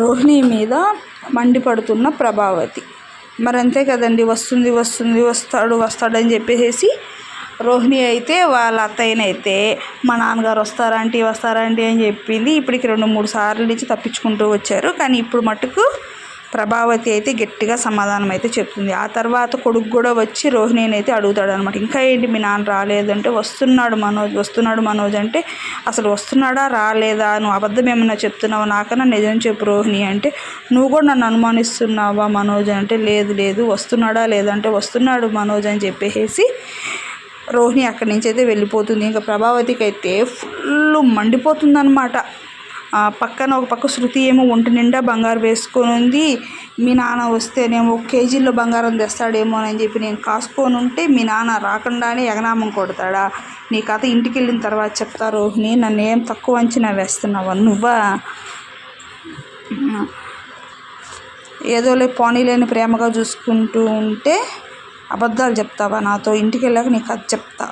రోహిణి మీద మండిపడుతున్న ప్రభావతి. మరి అంతే కదండి వస్తుంది వస్తుంది వస్తాడు వస్తాడు అని చెప్పేసి రోహిణి అయితే వాళ్ళ అత్తయ్యనైతే మా నాన్నగారు వస్తారంటీ వస్తారంటీ అని చెప్పింది ఇప్పటికి రెండు మూడు సార్లు నుంచి తప్పించుకుంటూ వచ్చారు. కానీ ఇప్పుడు మటుకు ప్రభావతి అయితే గట్టిగా సమాధానం అయితే చెప్తుంది. ఆ తర్వాత కొడుకు కూడా వచ్చి రోహిణిని అయితే అడుగుతాడు అనమాట ఇంకా ఏంటి మీ నాన్న రాలేదంటే వస్తున్నాడు మనోజ్ వస్తున్నాడు మనోజ్ అంటే అసలు వస్తున్నాడా రాలేదా? నువ్వు అబద్ధం ఏమైనా చెప్తున్నావా? నాకన్నా నిజం చెప్పు రోహిణి అంటే నువ్వు కూడా నన్ను అనుమానిస్తున్నావా మనోజ్ అంటే లేదు లేదు వస్తున్నాడా లేదంటే వస్తున్నాడు మనోజ్ అని చెప్పేసి రోహిణి అక్కడి నుంచి అయితే వెళ్ళిపోతుంది. ఇంకా ప్రభావతికి అయితే ఫుల్ మండిపోతుందన్నమాట. పక్కన ఒక పక్క శృతి ఏమో ఒంటి నిండా బంగారు వేసుకొని ఉంది. మీ నాన్న వస్తేనేమో కేజీల్లో బంగారం తెస్తాడేమో అని చెప్పి నేను కాసుకొని ఉంటే మీ నాన్న రాకుండానే ఎగనామం కొడతాడా? నీ కథ ఇంటికి వెళ్ళిన తర్వాత చెప్తా రోహిణి నన్ను ఏం తక్కువ అంచనా వేస్తున్నావా నువ్వా? ఏదోలే పోనీ లేని ప్రేమగా చూసుకుంటూ ఉంటే అబద్ధాలు చెప్తావా నాతో? ఇంటికి వెళ్ళాక నీ కథ చెప్తా.